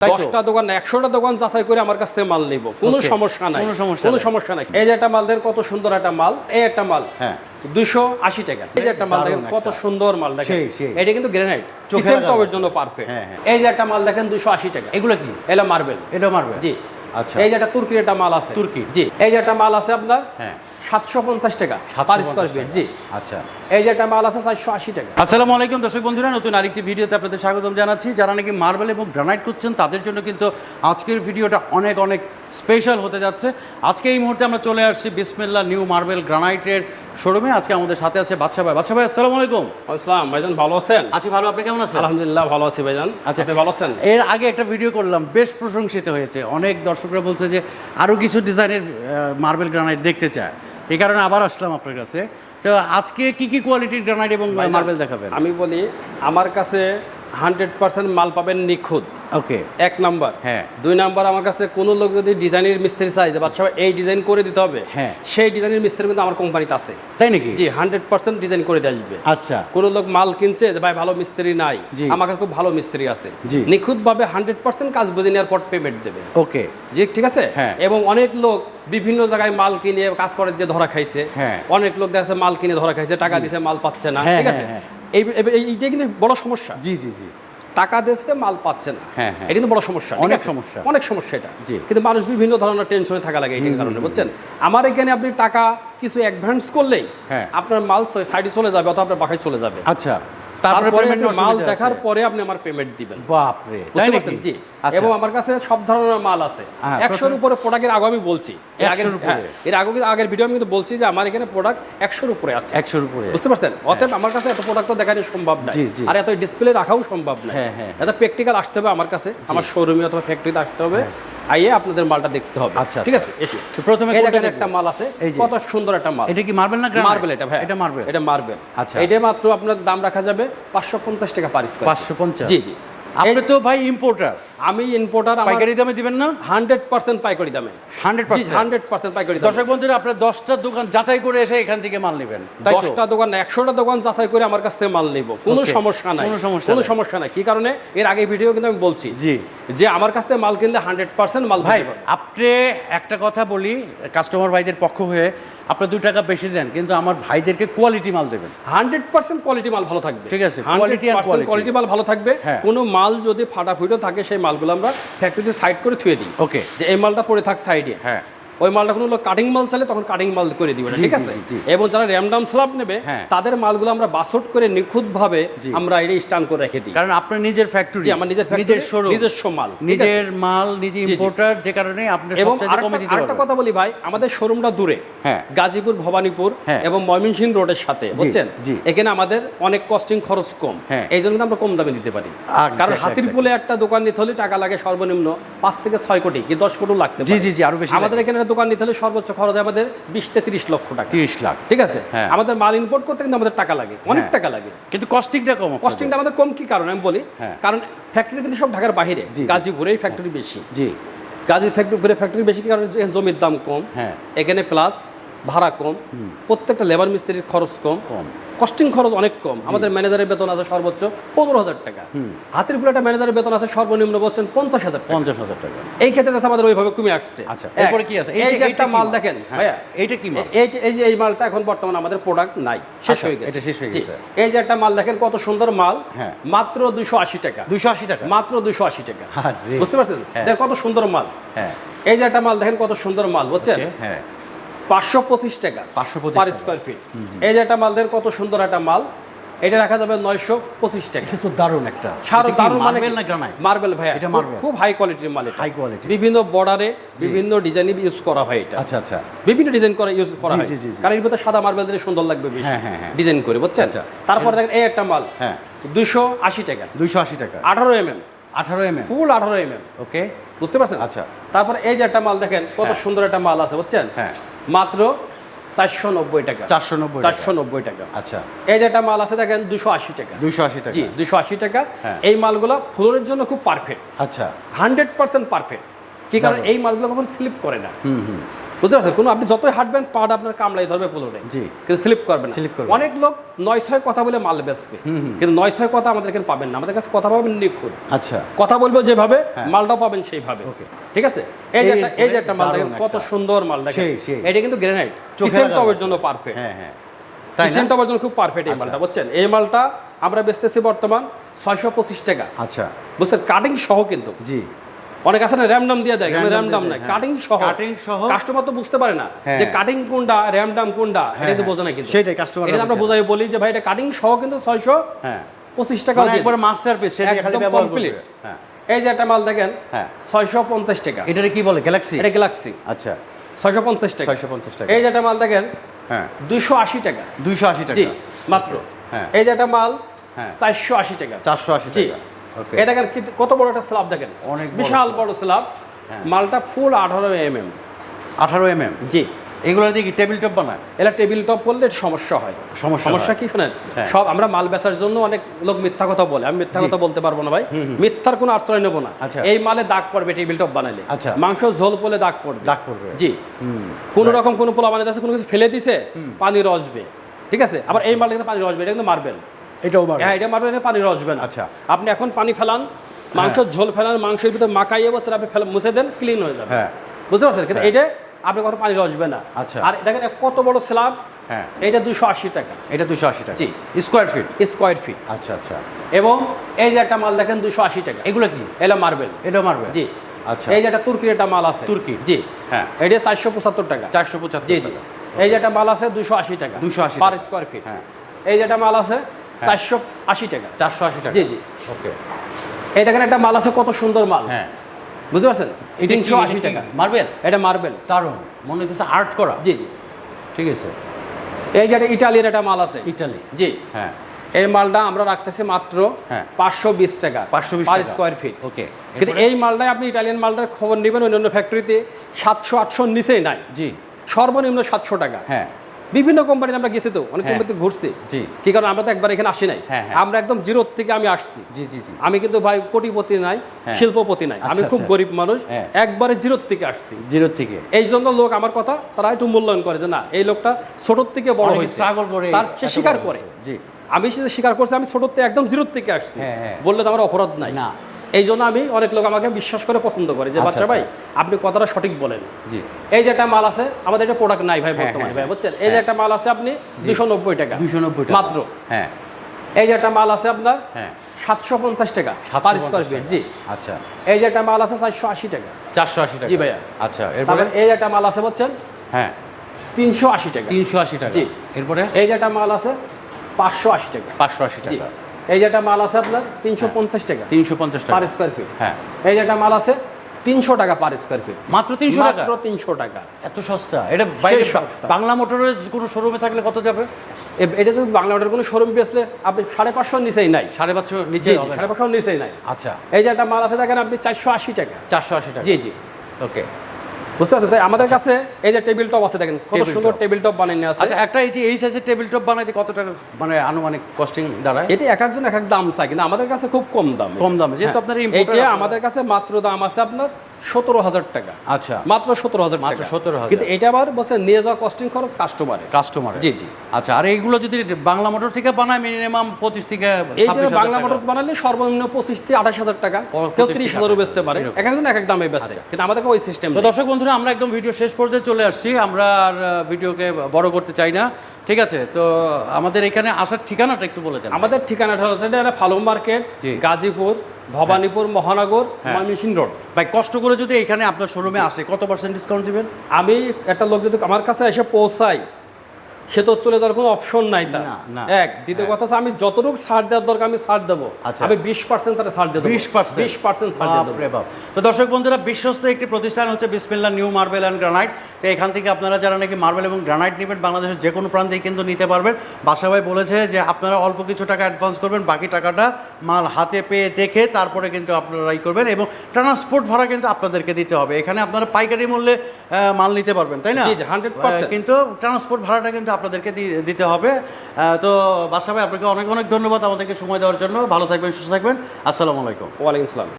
দশটা দোকান একশোটা দোকান যাচাই করে আমার কাছ থেকে মাল নিব। কোনো সমস্যা নাই। কোনো সমস্যা নাই। এই যে একটা মাল দেখেন কত সুন্দর একটা মাল। এই একটা মাল হ্যাঁ। দুশো আশি টাকা। এই যে একটা মাল দেখেন কত সুন্দর মাল দেখেন। এটা কিন্তু গ্রেনাইট টবের জন্য পারফেক্ট হ্যাঁ, হ্যাঁ। এই যে একটা মাল দেখেন দুশো আশি টাকা। এগুলো কি? এটা মার্বেল এটা মারবে জি। আচ্ছা। এই যে একটা তুর্কির একটা মাল আছে। তুর্কি। জি। এই যে একটা মাল আছে আপনার? হ্যাঁ। সাতশো পঞ্চাশ টাকা 750 পার স্কোয়ার ফিট জি। আচ্ছা। এই যে একটা মাল আছে চারশো আশি টাকা। আসসালামু আলাইকুম দর্শক বন্ধুরা নতুন আরেকটি ভিডিওতে আপনাদের স্বাগতম জানাচ্ছি। যারা নাকি মার্বেল এবং গ্রানাইট করছেন তাদের জন্য কিন্তু আজকের ভিডিওটা অনেক অনেক স্পেশাল হতে যাচ্ছে। আজকে এই মুহূর্তে আমরা চলে আসছি বিসমিল্লা নিউ মার্বেল গ্রানাইটের শোরুমে আজকে আমাদের সাথে আছে বাদশা ভাই। বাদশা ভাই আসসালামু আলাইকুম। আসসালাম ভাইজান ভালো আছেন? আছি ভালো। আপনি কেমন আছেন? আলহামদুলিল্লাহ ভালো আছি ভাইজান আচ্ছা। আপনি ভালো আছেন? এর আগে একটা ভিডিও করলাম বেশ প্রশংসিত হয়েছে। অনেক দর্শকরা বলছে যে আরও কিছু ডিজাইনের মার্বেল গ্রানাইট দেখতে চায়। এই কারণে আবার আসলাম আপনার কাছে। তো আজকে কি কি কোয়ালিটির গ্রানাইট এবং মার্বেল দেখাবেন? আমি বলি আমার কাছে হান্ড্রেড পার্সেন্ট মাল পাবেন নিখুঁত। ওকে। এক নাম্বার। হ্যাঁ। দুই নাম্বার আমার কাছে কোনো লোক যদি ডিজাইনের মিস্ত্রি চাই যে বাচ্চা এই ডিজাইন করে দিতে হবে। হ্যাঁ। সেই ডিজাইনের মিস্ত্রি কিন্তু আমার কোম্পানিতে আছে। তাই নাকি? জি হান্ড্রেড পার্সেন্ট ডিজাইন করে দিয়ে আসবে। আচ্ছা। কোনো লোক মাল কিনছে যে ভাই ভালো মিস্ত্রি নাই। আমার কাছে খুব ভালো মিস্ত্রি আছে। জি। নিখুঁতভাবে হান্ড্রেড পার্সেন্ট কাজ বুঝে নেওয়ার পর পেমেন্ট দেবে। ওকে। জি ঠিক আছে? হ্যাঁ। এবং অনেক লোক বিভিন্ন জায়গায় মাল কিনে কাজ করে যে ধরা খাইছে। হ্যাঁ। অনেক লোক দেখা মাল কিনে ধরা খাইছে টাকা দিছে মাল পাচ্ছে না হ্যাঁ, ঠিক আছে? হ্যাঁ, এই এই- এই- এইটা কিন্তু বড় সমস্যা। জি জি জি। টাকা দিচ্ছে মাল পাচ্ছে না। হ্যাঁ, হ্যাঁ। এটা কিন্তু বড় সমস্যা অনেক সমস্যা। অনেক সমস্যা এটা। জি। কিন্তু মানুষ বিভিন্ন ধরনের টেনশনে থাকা লাগে এইটার কারণে বুঝছেন? আমার এখানে আপনি টাকা কিছু অ্যাডভান্স করলেই হ্যাঁ। আপনার মাল সাইডে চলে যাবে অথবা আপনার বাসায় চলে যাবে। আচ্ছা। তারপরে মাল দেখার পরে আপনি আমার পেমেন্ট দিবেন। বাপ রে তাই নাকি? জি। আচ্ছা। এবং আমার কাছে সব ধরনের মাল আছে। হ্যাঁ, একশোর উপরে প্রোডাক্টের আগে আমি বলছি। এর আগের 100 উপরে? হ্যাঁ, এর আগে আগের ভিডিও আমি কিন্তু বলছি যে আমার এখানে প্রোডাক্ট একশোর উপরে আছে। একশোর উপরে। বুঝতে পারছেন? অতএব আমার কাছে এত প্রোডাক্ট তো দেখানো সম্ভব না। আর এত ডিসপ্লে রাখাও সম্ভব না হ্যাঁ, হ্যাঁ। এটা প্র্যাকটিক্যাল আসতে হবে আমার কাছে। আমার শোরুমে অথবা ফ্যাক্টরিতে আসতে হবে। আইয়ে আপনাদের মালটা দেখতে হবে। আচ্ছা, ঠিক আচ্ছা। আছে এসে তো প্রথমে দেখেন একটা মাল আছে। কত সুন্দর একটা মাল। এটা কি মার্বেল না মার্বেল এটা ভাই এটা মার্বেল এটা মার্বেল আচ্ছা। এটা মাত্র আপনার দাম রাখা যাবে পাঁচশো পঞ্চাশ টাকা পার স্কোয়ার পাঁচশো পঞ্চাশ। জি জি। আপনি তো ভাই ইম্পোর্টার আমি ইম্পোর্টার পাইকারি দামে দিবেন না? হান্ড্রেড পার্সেন্ট পাইকারি দামে। হান্ড্রেড পার্সেন্ট হান্ড্রেড পার্সেন্ট পাইকারি দামে। দর্শক বন্ধুরা আপনার দশটা দোকান যাচাই করে এসে এখান থেকে মাল নেবেন দশটা দোকান একশোটা দোকান যাচাই করে আমার কাছ থেকে মাল নিব। কোনো সমস্যা নাই। কোনো সমস্যা কোনো। সমস্যা নাই। কি কারণে? এর আগে ভিডিও কিন্তু আমি বলছি জি। যে আমার কাছ থেকে মাল কিনলে হান্ড্রেড পার্সেন্ট মাল ভাই আপনি একটা কথা বলি কাস্টমার ভাইদের পক্ষ হয়ে আপনি দুই টাকা বেশি দেন কিন্তু আমার ভাইদেরকে কোয়ালিটি মাল দেবেন। হান্ড্রেড পার্সেন্ট কোয়ালিটি মাল ভালো থাকবে। ঠিক আছে, quality। কোয়ালিটি মাল ভালো থাকবে। হ্যাঁ। কোনো মাল যদি ফাটা ফুটো থাকে সেই মালগুলো আমরা ফ্যাক্টরিতে সাইড করে থুয়ে দিই। ওকে যে এই মালটা পড়ে থাক সাইডে হ্যাঁ। ওই মালটা কোনো লোক কাটিং মাল চালে তখন কাটিং মাল করে দিবে ঠিক আছে। এবং যারা র্যামডাম স্ল্যাব নেবে হ্যাঁ। তাদের মালগুলো আমরা বাসট করে নিখুঁত ভাবে আমরা এটা স্টান করে রেখে দিই কারণ আপনার নিজের ফ্যাক্টরি আমার নিজের নিজের নিজের শোরুম নিজস্ব মাল নিজের মাল নিজে ইম্পোর্টার যে কারণে আপনি এবং আরেকটা কথা বলি ভাই আমাদের শোরুমটা দূরে হ্যাঁ। গাজীপুর ভবানীপুর হ্যাঁ। এবং ময়মনসিংহ রোডের সাথে বুঝছেন। এখানে আমাদের অনেক কস্টিং খরচ কম হ্যাঁ। এই জন্য আমরা কম দামে দিতে পারি কারণ হাতির exactly. পুলে একটা দোকান নিতে হলে টাকা লাগে সর্বনিম্ন পাঁচ থেকে ছয় কোটি কি দশ কোটি লাগতে জি। জি জি আরও বেশি আমাদের এখানে দোকান নিতে হলে সর্বোচ্চ খরচ আমাদের বিশ থেকে তিরিশ লক্ষ টাকা। তিরিশ লাখ ঠিক আছে? হ্যাঁ। আমাদের মাল ইম্পোর্ট করতে কিন্তু আমাদের টাকা লাগে অনেক হ্যাঁ। টাকা লাগে। কিন্তু কস্টিংটা কম কস্টিংটা আমাদের কম কি কারণ? আমি বলি হ্যাঁ। কারণ ফ্যাক্টরি কিন্তু সব ঢাকার বাইরে গাজীপুরে। গাজীপুরেই ফ্যাক্টরি বেশি। জি। গাজীর ফ্যাক্টরি ফ্যাক্টরি বেশি কারণে? জমির দাম কম হ্যাঁ। এখানে প্লাস ভাড়া কম প্রত্যেকটা লেবার মিস্ত্রির খরচ কম কম। কস্টিং খরচ অনেক কম। আমাদের ম্যানেজারের বেতন আছে সর্বোচ্চ পনেরো হাজার টাকা। হাতের পুরো একটা ম্যানেজারের বেতন আছে সর্বনিম্ন বলছেন পঞ্চাশ হাজার পঞ্চাশ হাজার টাকা। এই ক্ষেত্রে দেখা আমাদের ওইভাবে কমে আসছে। আচ্ছা এরপরে কি আছে? এই যে একটা মাল দেখেন হ্যাঁ, ভাইয়া। এইটা কি মাল? এই যে- এই যে এই মালটা এখন বর্তমানে আমাদের প্রোডাক্ট নাই শেষ আচ্ছা, হয়ে গেছে। এটা শেষ হয়ে গেছে। এই যে একটা মাল দেখেন কত সুন্দর মাল হ্যাঁ। মাত্র দুশো আশি টাকা। দুইশো আশি টাকা? মাত্র দুশো আশি টাকা। বুঝতে পারছেন? হ্যাঁ। কত সুন্দর মাল। হ্যাঁ। এই যে একটা মাল দেখেন কত সুন্দর মাল বুঝছেন? হ্যাঁ। পাঁচশো পঁচিশ টাকা 525 পার স্কোয়ার ফিট এই যে একটা মাল দেখেন কত সুন্দর একটা মাল। এটা রাখা যাবে নয়শো পঁচিশ টাকা। এটা তো দারুণ একটা। সারো দারুণ মার্বেল না গ্রানাইট মার্বেল ভাই এটা marble? খুব হাই কোয়ালিটির মাল High quality। বিভিন্ন বর্ডারে বিভিন্ন ডিজাইনে ইউজ করা হয় এটা। আচ্ছা আচ্ছা। বিভিন্ন ডিজাইন করে ইউজ করা হয়। কারণ এর ভিতরে সাদা মার্বেল দিলে সুন্দর লাগবে বেশি। হ্যাঁ, হ্যাঁ, হ্যাঁ। ডিজাইন করে বুঝছেন? আচ্ছা। তারপর দেখেন এই একটা মাল। হ্যাঁ। দুশো আশি টাকা। দুইশো আশি টাকা। আঠারো এম এম আঠারো এম এম ফুল আঠারো এম ওকে বুঝতে পারছেন? আচ্ছা। তারপর এই যে একটা মাল দেখেন কত হ্যাঁ। সুন্দর একটা মাল আছে বুঝছেন? হ্যাঁ। মাত্র চারশো নব্বই টাকা। চারশো নব্বই চারশো নব্বই টাকা। আচ্ছা। এই যে একটা মাল আছে দেখেন দুশো আশি টাকা। দুইশো আশি টাকা। জি দুশো আশি টাকা। হ্যাঁ। এই মালগুলো ফ্লোরের জন্য খুব পারফেক্ট আচ্ছা। হান্ড্রেড পার্সেন্ট পারফেক্ট কি কারণ? এই মালগুলো কখনো স্লিপ করে না। হুম হুম। বুঝতে পারছেন? কোনো আপনি যতই হাঁটবেন পাটা আপনার কামড়াই ধরবে ফ্লোরে জি। কিন্তু স্লিপ করবে না। Slip করবে অনেক লোক নয় ছয় কথা বলে মাল বেচবে। কিন্তু নয় ছয় কথা আমাদের এখানে পাবেন না। আমাদের কাছে কথা পাবেন নিখুঁত। আচ্ছা। কথা বলব যেভাবে হ্যাঁ। মালটাও পাবেন সেইভাবে। Okay. ঠিক আছে? এই যে এই যে একটা মাল দেখেন কত সুন্দর মাল দেখেন। এটা কিন্তু গ্রেনাইট কিচেন মতো। জন্য পারফেক্ট হ্যাঁ হ্যাঁ। কিচেন টপের জন্য খুব পারফেক্ট এই আচ্ছা। মালটা বুঝছেন? এই মালটা আমরা বেচতেছি বর্তমান ছয়শো পঁচিশ টাকা। আচ্ছা। বুঝছেন? কাটিং সহ কিন্তু। জি। অনেক আছে না র্যামডাম দিয়ে দেয় র্যামডাম নাই কাটিং হ্যাঁ। সহ। Cutting সহ। কাস্টমার তো বুঝতে পারে না হ্যাঁ। যে কাটিং কোনটা র্যামডাম কোনটা এটা কিন্তু হ্যাঁ, বোঝে না কিন্তু। সেটাই customer রা এটা আমরা বোঝাই বলি যে ভাই এটা কাটিং সহ কিন্তু ছয়শো হ্যাঁ। পঁচিশ টাকা মানে একবার মাস্টারপিস সেটা খালি ব্যবহার করবে। হ্যাঁ। এই যে একটা মাল দেখেন হ্যাঁ। ছয়শো পঞ্চাশ টাকা। এটারে কি বলে গ্যালাক্সি এটা গ্যালাক্সি আচ্ছা। ছয়শো পঞ্চাশ টাকা। 650 টাকা। এই যে একটা মাল দেখেন হ্যাঁ। দুইশো আশি টাকা। দুইশো আশি টাকা। জি মাত্র। হ্যাঁ। এই যে একটা মাল হ্যাঁ। চারশো আশি টাকা। চারশো আশি জি। টাকা। এই দেখেন কত বড় একটা স্ল্যাব দেখেন। অনেক বিশাল বড় স্ল্যাব। মালটা ফুল আঠারো এম এম আঠারো এম এম জি। এগুলো দিয়ে কি টেবিল টপ বানায়? এটা টেবিল টপ করলে সমস্যা হয়। সমস্যা সমস্যা কি শোনেন? হ্যাঁ। সব আমরা মাল বেচার জন্য অনেক লোক মিথ্যা কথা বলে। আমি মিথ্যা কথা বলতে পারব না ভাই। মিথ্যার কোনো আশ্রয় নেব না। আচ্ছা। এই মালে দাগ পড়বে টেবিল টপ বানালে আচ্ছা। মাংস ঝোল পড়লে দাগ পড়বে। দাগ পড়বে। জি। কোন রকম কোনো পোলা বানাতে আছে কোনো কিছু ফেলে দিছে পানি রসবে। ঠিক আছে? আবার এই মালটা কিন্তু পানি রসবে এটা কিন্তু মারবেল। এটাও হ্যাঁ এটা মারবেল এটা পানি রসবে না আচ্ছা। আপনি এখন পানি ফেলান মাংসের ঝোল ফেলান মাংসের ভিতরে মাখাইয়ে বছর আপনি মুছে দেন ক্লিন হয়ে যাবে। হ্যাঁ। বুঝতে পারছেন? কিন্তু এটা আপনি কখনো পানি রসবে না। আচ্ছা। আর দেখেন কত বড় স্ল্যাব। হ্যাঁ। এটা দুশো আশি টাকা। এটা দুশো আশি টাকা। জি। স্কোয়ার ফিট স্কোয়ার ফিট আচ্ছা আচ্ছা। এবং এই যে একটা মাল দেখেন দুশো আশি টাকা। এগুলো কি? এটা মার্বেল এটা মার্বেল জি। আচ্ছা। এই যে একটা তুর্কির একটা মাল আছে। তুর্কি। জি। হ্যাঁ। এটা চারশো পঁচাত্তর টাকা। চারশো পঁচাত্তর জি জি। এই যে একটা মাল আছে দুশো আশি টাকা। 280 পার টাকা। স্কোয়ার ফিট হ্যাঁ। এই যে একটা মাল আছে চারশো আশি টাকা। চারশো আশি টাকা। জি জি। ওকে। এই দেখেন একটা মাল আছে কত সুন্দর মাল। হ্যাঁ। বুঝতে পারছেন? তিনশো আশি টাকা। মারবেল? এটা মার্বেল। দারুণ। মনে হচ্ছে আর্ট করা। জি জি। ঠিক আছে। এই যে ইটালির একটা মাল আছে। ইটালি। জি। হ্যাঁ। এই মালটা আমরা রাখতেছি মাত্র হ্যাঁ। পাঁচশো বিশ টাকা 520 পার স্কোয়ার ফিট। ওকে। কিন্তু এই মালটাই আপনি ইটালিয়ান মালটার খবর নেবেন অন্যান্য ফ্যাক্টরিতে সাতশো আটশোর নিচেই নাই। জি। সর্বনিম্ন সাতশো টাকা। হ্যাঁ। বিভিন্ন কোম্পানিতে আমরা গেছি তো অনেক হ্যাঁ। কোম্পানিতে ঘুরছি জি। কি কারণ আমরা তো একবার এখানে আসি নাই হ্যাঁ, হ্যাঁ। আমরা একদম জিরোর থেকে আমি আসছি জি জি জি আমি কিন্তু ভাই কোটিপতি নাই হ্যাঁ। শিল্পপতি নাই আমি আচ্ছা, খুব আচ্ছা। গরিব মানুষ হ্যাঁ। একবারে জিরোর থেকে আসছি জিরো থেকে এই জন্য লোক আমার কথা তারা একটু মূল্যায়ন করে যে না এই লোকটা ছোট থেকে বড় হয়েছে struggle করে তার সে স্বীকার করে জি আমি সে স্বীকার করছি আমি ছোট থেকে একদম জিরো থেকে আসছি হ্যাঁ, হ্যাঁ। বললে তো আমার অপরাধ নাই না। এই জন্য আমি অনেক লোক আমাকে বিশ্বাস করে পছন্দ করে যে আচ্ছা, বাচ্চা ভাই আচ্ছা। আপনি কথাটা সঠিক বলেন। জি। এই যে একটা মাল আছে আমাদের একটা প্রোডাক্ট নাই ভাই হ্যাঁ, বর্তমানে হ্যাঁ, ভাই বুঝছেন? এই যে একটা মাল আছে আপনি দুশো নব্বই টাকা। দুশো নব্বই মাত্র। হ্যাঁ। এই যে একটা মাল আছে আপনার হ্যাঁ। সাতশো পঞ্চাশ টাকা পার স্কোয়ার ফিট জি। আচ্ছা। এই যে একটা মাল আছে চারশো আশি টাকা। চারশো আশি টাকা। জি ভাইয়া। আচ্ছা এরপরে? এই যে একটা মাল আছে বলছেন হ্যাঁ। তিনশো আশি টাকা। তিনশো আশি টাকা। জি। এরপরে? এই যে একটা মাল আছে পাঁচশো আশি টাকা। পাঁচশো আশি টাকা। এই যে একটা মাল আছে আপনার তিনশো পঞ্চাশ টাকা। তিনশো পঞ্চাশ পার টাকা স্কোয়ার ফিট হ্যাঁ। এই যে একটা মাল আছে তিনশো টাকা পার স্কোয়ার ফিট মাত্র তিনশো টাকা? মাত্র তিনশো টাকা। এত সস্তা? এটা বাইরে। বাংলা মোটরের কোনো শোরুমে থাকলে কত যাবে? এটা তো বাংলা ওটার কোনো শোরুম বেসলে আপনি সাড়ে পাঁচশোর নিচেই নাই। সাড়ে পাঁচশো নিচে সাড়ে পাঁচশোর নিচেই নাই। আচ্ছা। এই যে একটা মাল আছে দেখেন আপনি চারশো আশি টাকা। চারশো আশি টাকা। জি জি। ওকে। বুঝতে পারছেন? তাই আমাদের কাছে এই যে টেবিল টপ আছে দেখেন কত সুন্দর টেবিল টপ বানিয়ে নিয়ে আছে। আচ্ছা একটা এই যে এই সাইজের টেবিল টপ বানাইতে কত টাকা মানে আনুমানিক কস্টিং দাঁড়ায়? এটি এক একজন এক এক দাম চাই কিন্তু আমাদের কাছে খুব কম দাম। কম দাম যেহেতু হ্যাঁ। আপনার এটা আমাদের কাছে মাত্র দাম আছে আপনার সতেরো হাজার টাকা। আচ্ছা। মাত্র সতেরো হাজার মাত্র টাকা 17,000 কিন্তু এটা আবার বলছে নিয়ে যাওয়া কস্টিং খরচ কাস্টমারে কাস্টমার জি, জি। আচ্ছা আর এইগুলো যদি বাংলা মোটর থেকে বানায় মিনিমাম পঁচিশ থেকে এই যে 26,000 বাংলা মোটর বানালে সর্বনিম্ন পঁচিশ থেকে আঠাশ হাজার টাকা কেউ 25 ত্রিশ হাজারও বেচতে পারে। এক একজন এক এক দামে বেচে। কিন্তু আমাদেরকে ওই সিস্টেম তো দর্শক বন্ধুরা আমরা একদম ভিডিও শেষ পর্যায়ে চলে আসছি। আমরা আর ভিডিওকে বড় করতে চাই না। ঠিক আছে? তো আমাদের এখানে আসার ঠিকানাটা একটু বলে দেন আমাদের ঠিকানাটা হচ্ছে ফালুম মার্কেট গাজীপুর ভবানীপুর মহানগর হ্যাঁ। ময়মনসিংহ রোড। ভাই কষ্ট করে যদি এখানে আপনার শোরুমে আসে কত পার্সেন্ট ডিসকাউন্ট দিবেন? আমি একটা লোক যদি আমার কাছে এসে পৌঁছাই সে তো চলে যাওয়ার কোনো অপশন নাই তার। না। এক। দ্বিতীয় কথা হচ্ছে আমি যতটুকু ছাড় দেওয়ার দরকার আমি ছাড় দেবো। আচ্ছা। আমি বিশ পার্সেন্ট তারা ছাড় দেবো। 20% বিশ পার্সেন্ট ছাড় দেবো। তো দর্শক বন্ধুরা বিশ্বস্ত একটি প্রতিষ্ঠান হচ্ছে বিসমিল্লা নিউ মার্বেল অ্যান্ড গ্রানাইট। তো এখান থেকে আপনারা যারা নাকি মার্বেল এবং গ্রানাইট নেবেন বাংলাদেশের যে কোনো প্রান্তেই কিন্তু নিতে পারবেন। বাসা ভাই বলেছে যে আপনারা অল্প কিছু টাকা অ্যাডভান্স করবেন বাকি টাকাটা মাল হাতে পেয়ে দেখে তারপরে কিন্তু আপনারা ই করবেন এবং ট্রান্সপোর্ট ভাড়া কিন্তু আপনাদেরকে দিতে হবে। এখানে আপনারা পাইকারি মূল্যে মাল নিতে পারবেন তাই না? জি, জি, 100% আহ, কিন্তু ট্রান্সপোর্ট ভাড়াটা কিন্তু আপনাদেরকে দিতে হবে। তো বাসা ভাই আপনাকে অনেক অনেক ধন্যবাদ আমাদেরকে সময় দেওয়ার জন্য। ভালো থাকবেন সুস্থ থাকবেন। আসসালামু আলাইকুম। ওয়ালাইকুম আসসালাম।